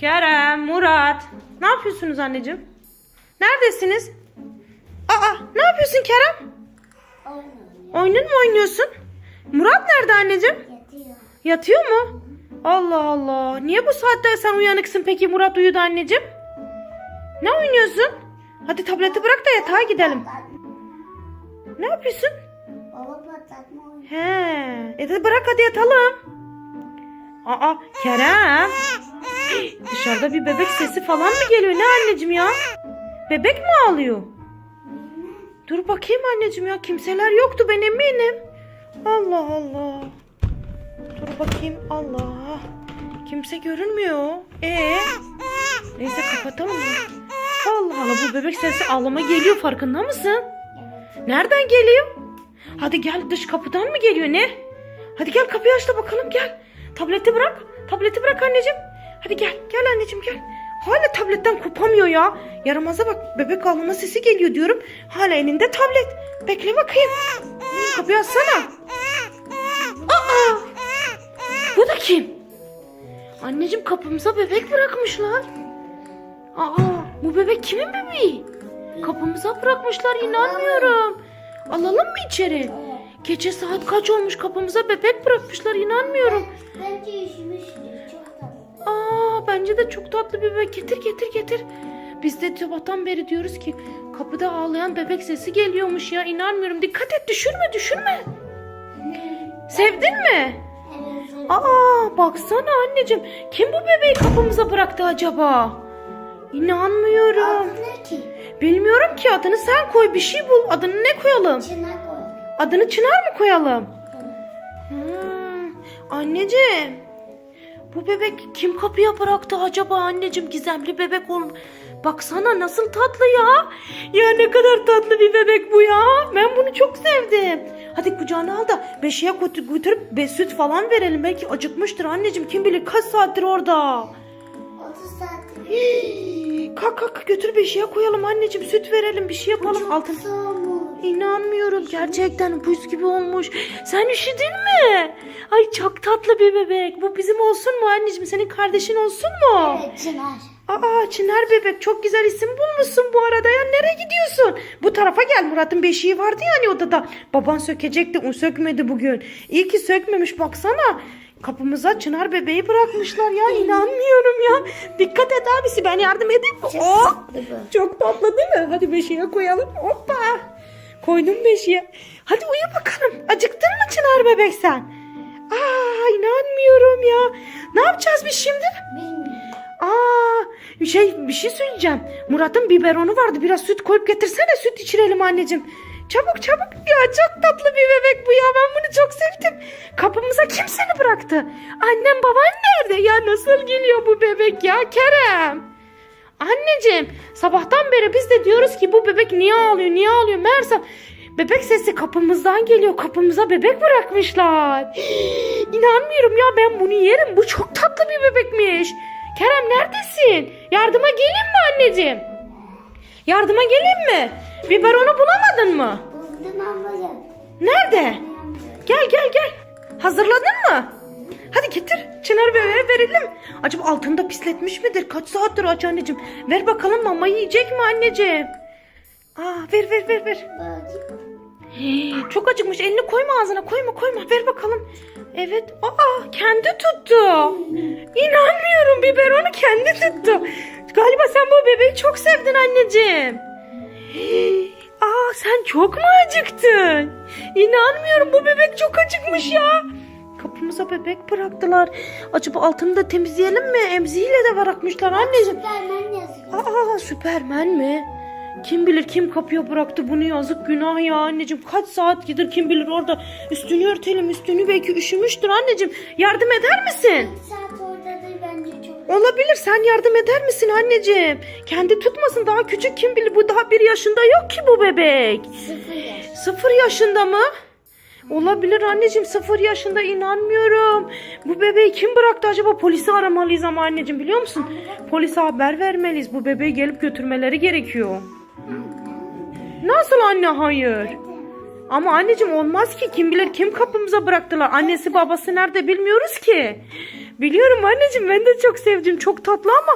Kerem, Murat. Ne yapıyorsunuz anneciğim? Neredesiniz? Aa, ne yapıyorsun Kerem? Oyunun mu oynuyorsun? Murat nerede anneciğim? Yatıyor. Yatıyor mu? Allah Allah. Niye bu saatte sen uyanıksın peki Murat uyudu anneciğim? Ne oynuyorsun? Hadi tableti bırak da yatağa gidelim. Ne yapıyorsun? Baba patlatma. He. E de bırak hadi yatalım. Aa Kerem. Dışarıda bir bebek sesi falan mı geliyor? Ne anneciğim ya? Bebek mi ağlıyor? Dur bakayım anneciğim ya. Kimseler yoktu ben eminim. Allah Allah. Dur bakayım. Allah. Kimse görünmüyor. Ee? Neyse kapatalım? Allah Allah bu bebek sesi ağlama geliyor farkında mısın? Nereden geliyor? Hadi gel dış kapıdan mı geliyor ne? Hadi gel kapıyı aç da bakalım gel. Tableti bırak. Tableti bırak anneciğim. Hadi gel. Gel anneciğim gel. Hala tabletten kopamıyor ya. Yaramaza bak bebek ağlama sesi geliyor diyorum. Hala elinde tablet. Bekle bakayım. Kapıyı açsana. Aa! Bu da kim? Anneciğim kapımıza bebek bırakmışlar. Aa, bu bebek kimin bebeği? Kapımıza bırakmışlar inanmıyorum. Alalım mı içeri? Gece saat kaç olmuş kapımıza bebek bırakmışlar inanmıyorum. Bence üşümüştür. Aa bence de çok tatlı bir bebek. Getir getir getir. Biz de sabahtan beri diyoruz ki kapıda ağlayan bebek sesi geliyormuş ya inanmıyorum. Dikkat et düşürme düşürme. Sevdin mi? Aa baksana anneciğim. Kim bu bebeği kapımıza bıraktı acaba? İnanmıyorum. Adı ne ki? Bilmiyorum ki adını sen koy bir şey bul. Adını ne koyalım? Çınar koy. Adını Çınar mı koyalım? Hmm, anneciğim. Bu bebek kim kapıya bıraktı acaba anneciğim gizemli bebek ol. Baksana nasıl tatlı ya. Ya ne kadar tatlı bir bebek bu ya. Ben bunu çok sevdim. Hadi kucağına al da beşiğe götür- götürüp be süt falan verelim. Belki acıkmıştır anneciğim. Kim bilir kaç saattir orada. 30 saattir. Kalk kalk götür beşiğe koyalım anneciğim. Süt verelim bir şey yapalım. Altın. Soğumuş. İnanmıyorum gerçekten buz gibi olmuş. Sen üşüdün mü? Ay çok tatlı bir bebek. Bu bizim olsun mu anneciğim? Senin kardeşin olsun mu? Evet Çınar. Aa Çınar bebek çok güzel isim bulmuşsun bu arada ya. Nereye gidiyorsun? Bu tarafa gel Murat'ın beşiği vardı ya hani odada. Baban sökecekti o sökmedi bugün. İyi ki sökmemiş baksana. Kapımıza Çınar bebeği bırakmışlar ya inanmıyorum ya. Dikkat et abisi ben yardım edeyim mi? Oh! Çok tatlı değil mi? Hadi beşiğe koyalım. Hoppa. Koydum beşiğe. Hadi uyu bakalım. Acıktın mı Çınar bebek sen? Aa inanmıyorum ya. Ne yapacağız biz şimdi? Aa şey bir şey söyleyeceğim. Murat'ın biberonu vardı. Biraz süt koyup getirsene süt içirelim anneciğim. Çabuk çabuk. Ya çok tatlı bir bebek bu ya. Ben bunu çok sevdim. Kapımıza kim seni bıraktı? Annem baban nerede? Ya nasıl geliyor bu bebek ya Kerem? Anneciğim sabahtan beri biz de diyoruz ki bu bebek niye ağlıyor niye ağlıyor meğerse bebek sesi kapımızdan geliyor kapımıza bebek bırakmışlar. İnanmıyorum ya ben bunu yerim bu çok tatlı bir bebekmiş. Kerem neredesin? Yardıma geleyim mi anneciğim? Yardıma geleyim mi? Biberonu bulamadın mı? Buldum ablacığım. Nerede? Gel gel gel. Hazırladın mı? Hadi getir. Çınar bebeğe verelim. Acaba altında pisletmiş midir? Kaç saattir aç anneciğim? Ver bakalım mama yiyecek mi anneciğim? Aa ver ver ver ver. Hii, çok acıkmış. Elini koyma ağzına. Koyma koyma. Ver bakalım. Evet. Aa kendi tuttu. İnanmıyorum. Biberonu kendi tuttu. Galiba sen bu bebeği çok sevdin anneciğim. Hii, Aa sen çok mu acıktın? İnanmıyorum bu bebek çok acıkmış ya. Kapımıza bebek bıraktılar. Acaba altını da temizleyelim mi? Emziğiyle de bırakmışlar anneciğim. Süpermen yazıyor. Aa Süpermen mi? Kim bilir kim kapıya bıraktı bunu yazık günah ya anneciğim. Kaç saat gider kim bilir orada. Üstünü örtelim üstünü belki üşümüştür anneciğim. Yardım eder misin? Bir saat oradadır bence çok. Olabilir sen yardım eder misin anneciğim? Kendi tutmasın daha küçük kim bilir bu daha bir yaşında yok ki bu bebek. Sıfır yaş. Sıfır yaşında mı? Olabilir anneciğim sıfır yaşında inanmıyorum. Bu bebeği kim bıraktı acaba polisi aramalıyız ama anneciğim biliyor musun? Polise haber vermeliyiz bu bebeği gelip götürmeleri gerekiyor. Nasıl anne hayır? Ama anneciğim olmaz ki kim bilir kim kapımıza bıraktılar. Annesi babası nerede bilmiyoruz ki. Biliyorum anneciğim ben de çok sevdim. Çok tatlı ama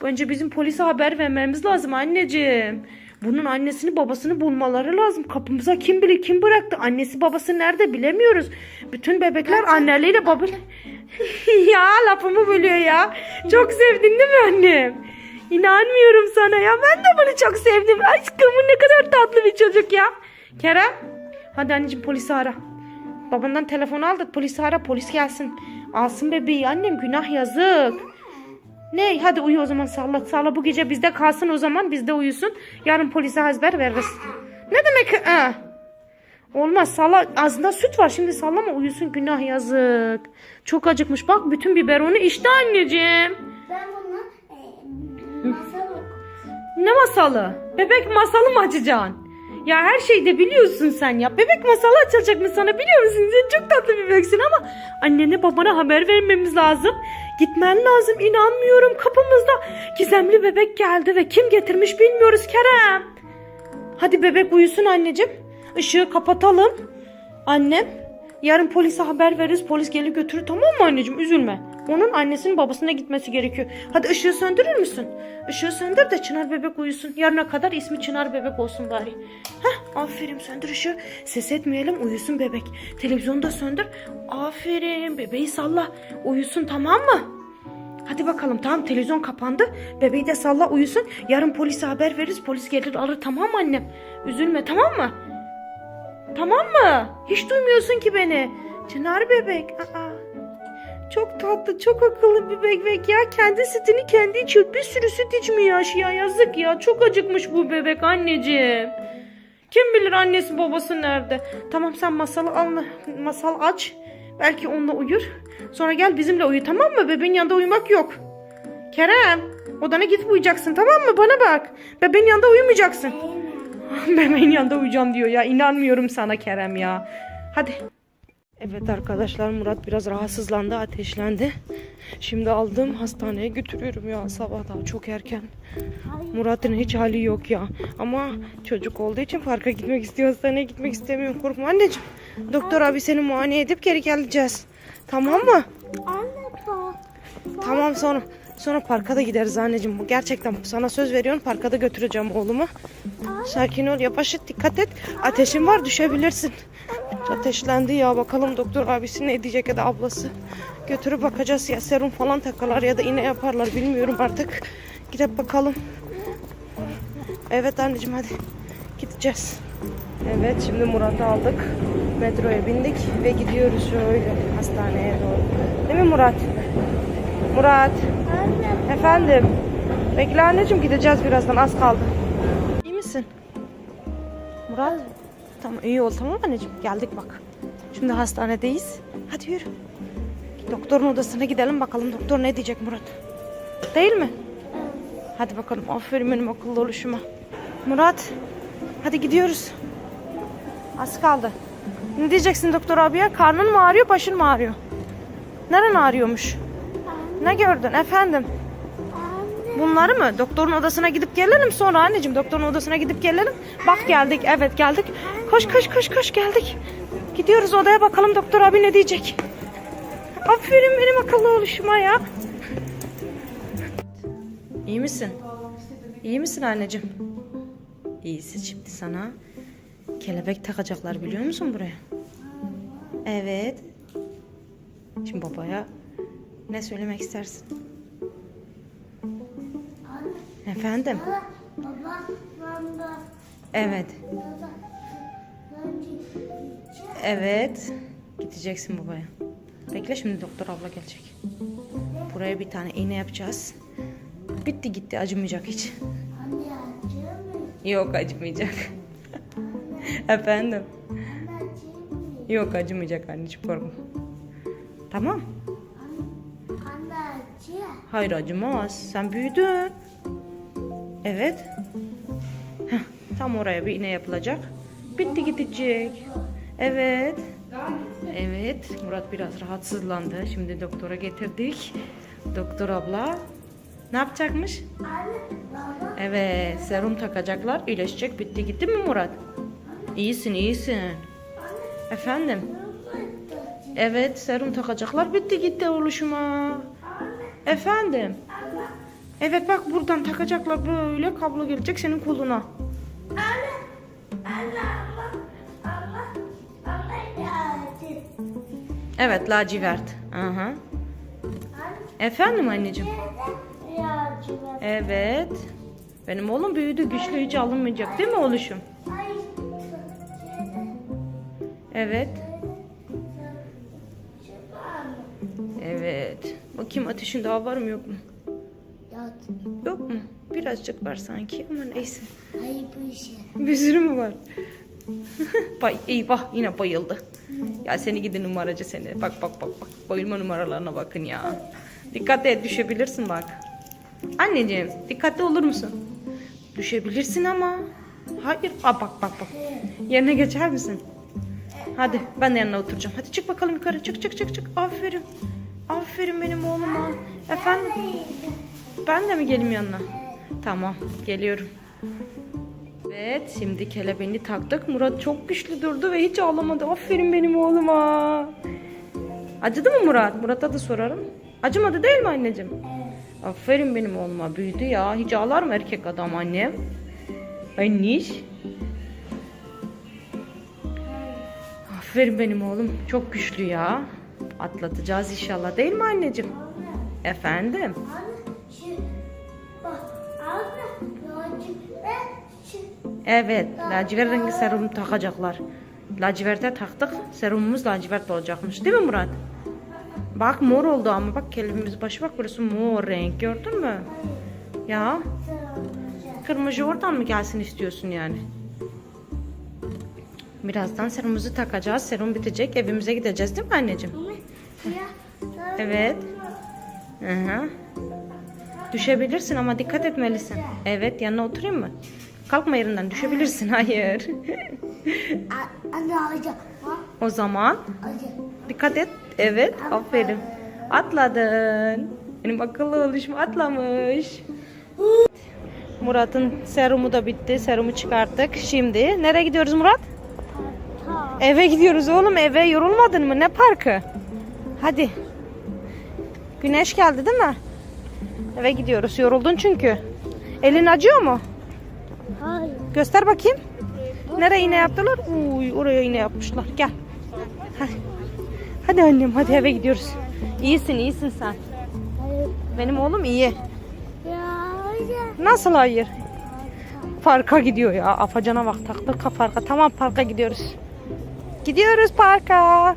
önce bizim polise haber vermemiz lazım anneciğim. Bunun annesini babasını bulmaları lazım. Kapımıza kim bilir kim bıraktı. Annesi babası nerede bilemiyoruz. Bütün bebekler anneleriyle baba... ya lafımı bölüyor ya. Çok sevdin değil mi annem? İnanmıyorum sana ya. Ben de bunu çok sevdim. Aşkım bu ne kadar tatlı bir çocuk ya. Kerem. Hadi anneciğim polisi ara. Babandan telefon aldık. Polisi ara polis gelsin. Alsın bebeği annem günah yazık. Ne hadi uyu o zaman salla salla bu gece bizde kalsın o zaman bizde uyusun. Yarın polise haber veririz. Ne demek? Ha? Olmaz salla ağzında süt var şimdi sallama uyusun günah yazık. Çok acıkmış bak bütün biberonu içti anneciğim. Ben bunu e, masal. Ne masalı? Bebek masalı mı açacaksın? Ya her şeyi de biliyorsun sen ya. Bebek masalı açılacak mı sana biliyor musun? Sen çok tatlı bir bebeksin ama annene babana haber vermemiz lazım. Gitmen lazım inanmıyorum. Kapımızda gizemli bebek geldi ve kim getirmiş bilmiyoruz Kerem. Hadi bebek uyusun anneciğim. Işığı kapatalım. Annem yarın polise haber veririz. Polis gelir götürür tamam mı anneciğim üzülme. Onun annesinin babasına gitmesi gerekiyor. Hadi ışığı söndürür müsün? Işığı söndür de Çınar bebek uyusun. Yarına kadar ismi Çınar bebek olsun bari. Heh aferin söndür ışığı. Ses etmeyelim uyusun bebek. Televizyonu da söndür. Aferin bebeği salla. Uyusun tamam mı? Hadi bakalım tamam televizyon kapandı. Bebeği de salla uyusun. Yarın polise haber veririz. Polis gelir alır tamam mı annem? Üzülme tamam mı? Tamam mı? Hiç duymuyorsun ki beni. Çınar bebek. Aa. Çok tatlı, çok akıllı bir bebek ya. Kendi sütünü kendi içiyor. Bir sürü süt içmiyor ya. Yazık ya. Çok acıkmış bu bebek anneciğim. Kim bilir annesi babası nerede? Tamam sen masalı al, masal aç. Belki onunla uyur. Sonra gel bizimle uyu tamam mı? Bebeğin yanında uyumak yok. Kerem odana gidip uyuyacaksın tamam mı? Bana bak. Bebeğin yanında uyumayacaksın. Bebeğin yanında uyuyacağım diyor ya. İnanmıyorum sana Kerem ya. Hadi. Evet arkadaşlar Murat biraz rahatsızlandı, ateşlendi. Şimdi aldım hastaneye götürüyorum ya sabah daha çok erken. Murat'ın hiç hali yok ya. Ama çocuk olduğu için parka gitmek istiyor, hastaneye gitmek istemiyorum. Korkma anneciğim. Doktor abi seni muayene edip geri geleceğiz. Tamam mı? Anne bak. Tamam sonra sonra parka da gideriz anneciğim. Gerçekten sana söz veriyorum. Parka da götüreceğim oğlumu. Sakin ol yavaş et dikkat et. Ateşin var düşebilirsin. Ateşlendi ya bakalım doktor abisi ne diyecek ya da ablası. Götürüp bakacağız ya serum falan takarlar ya da iğne yaparlar bilmiyorum artık. Gidip bakalım. Evet anneciğim hadi gideceğiz. Evet şimdi Murat'ı aldık. Metroya bindik ve gidiyoruz şöyle hastaneye doğru. Değil mi Murat? Murat. Anne Efendim. Bekle anneciğim gideceğiz birazdan az kaldı. Misin? Murat. Tamam iyi ol tamam anneciğim. Geldik bak. Şimdi hastanedeyiz. Hadi yürü. Doktorun odasına gidelim bakalım doktor ne diyecek Murat. Değil mi? Hadi bakalım aferin benim akıllı oluşuma. Murat. Hadi gidiyoruz. Az kaldı. Ne diyeceksin doktor abiye? Karnın mı ağrıyor başın mı ağrıyor? Neren ağrıyormuş? Ne gördün efendim? Bunları mı? Doktorun odasına gidip gelelim sonra anneciğim. Doktorun odasına gidip gelelim. Bak geldik. Evet geldik. Koş koş koş koş geldik. Gidiyoruz odaya bakalım doktor abi ne diyecek. Aferin benim akıllı oluşuma ya. İyi misin? İyi misin anneciğim? İyisin şimdi sana. Kelebek takacaklar biliyor musun buraya? Evet. Şimdi babaya ne söylemek istersin? Efendim? Baba, baba, Evet. Evet. Gideceksin babaya. Bekle şimdi doktor abla gelecek. Buraya bir tane iğne yapacağız. Bitti gitti acımayacak hiç. anne acıyor mu? Yok acımayacak. Efendim? Yok acımayacak anneciğim korkma. Tamam. Anne acıyor. Hayır acımaz. Sen büyüdün. Evet. Heh, tam oraya bir iğne yapılacak. Bitti gidecek. Evet. Evet. Murat biraz rahatsızlandı. Şimdi doktora getirdik. Doktor abla ne yapacakmış? Evet. Serum takacaklar. İyileşecek. Bitti gitti mi Murat? İyisin iyisin. Efendim? Evet serum takacaklar. Bitti gitti oluşuma. Efendim. Evet bak buradan takacaklar böyle kablo gelecek senin koluna. Allah. Allah. Allah yardım. Evet lacivert. Aha. Efendim anneciğim. Evet. Benim oğlum büyüdü güçlü hiç alınmayacak değil mi. Şeyde. Evet. Evet. Bakayım ateşin daha var mı yok mu? Yok mu? Birazcık var sanki ama neyse. Ay bu şey. Bir sürü mü var? Bay, eyvah yine bayıldı. Ya seni gidi numaracı seni. Bak bak bak bak. Bayılma numaralarına bakın ya. Dikkat et düşebilirsin bak. Anneciğim dikkatli olur musun? Düşebilirsin ama. Hayır. Aa, bak bak bak. Yerine geçer misin? Hadi ben de yanına oturacağım. Hadi çık bakalım yukarı. Çık çık çık çık. Aferin. Aferin benim oğluma. Efendim? Ben de mi geleyim yanına? Tamam geliyorum. Evet şimdi kelebeğini taktık. Murat çok güçlü durdu ve hiç ağlamadı. Aferin benim oğluma. Acıdı mı Murat? Murat'a da sorarım. Acımadı değil mi anneciğim? Aferin benim oğluma. Büyüdü ya. Hiç ağlar mı erkek adam annem? Ay niş. Aferin benim oğlum. Çok güçlü ya. Atlatacağız inşallah değil mi anneciğim? Efendim? Evet, lacivert rengi serum takacaklar. Laciverte taktık, serumumuz lacivert olacakmış. Değil mi Murat? Bak mor oldu ama bak kelimemiz başı bak burası mor renk gördün mü? Ya kırmızı oradan mı gelsin istiyorsun yani? Birazdan serumumuzu takacağız. Serum bitecek. Evimize gideceğiz değil mi anneciğim? Evet. Hı. Düşebilirsin ama dikkat etmelisin. Evet yanına oturayım mı? Kalkma yerinden düşebilirsin. Hayır. O zaman dikkat et. Evet aferin. Atladın. Benim akıllı oluşum atlamış. Murat'ın serumu da bitti. Serumu çıkarttık. Şimdi nereye gidiyoruz Murat? Eve gidiyoruz oğlum eve yorulmadın mı? Ne parkı? Hadi. Güneş geldi değil mi? Eve gidiyoruz. Yoruldun çünkü. Elin acıyor mu? Göster bakayım. Nereye iğne yaptılar? Uy, oraya iğne yapmışlar. Gel. Hadi. Hadi annem hadi eve gidiyoruz. İyisin iyisin sen. Benim oğlum iyi. Nasıl hayır? Parka gidiyor ya. Afacana bak taktık parka. Tamam parka gidiyoruz. Gidiyoruz parka.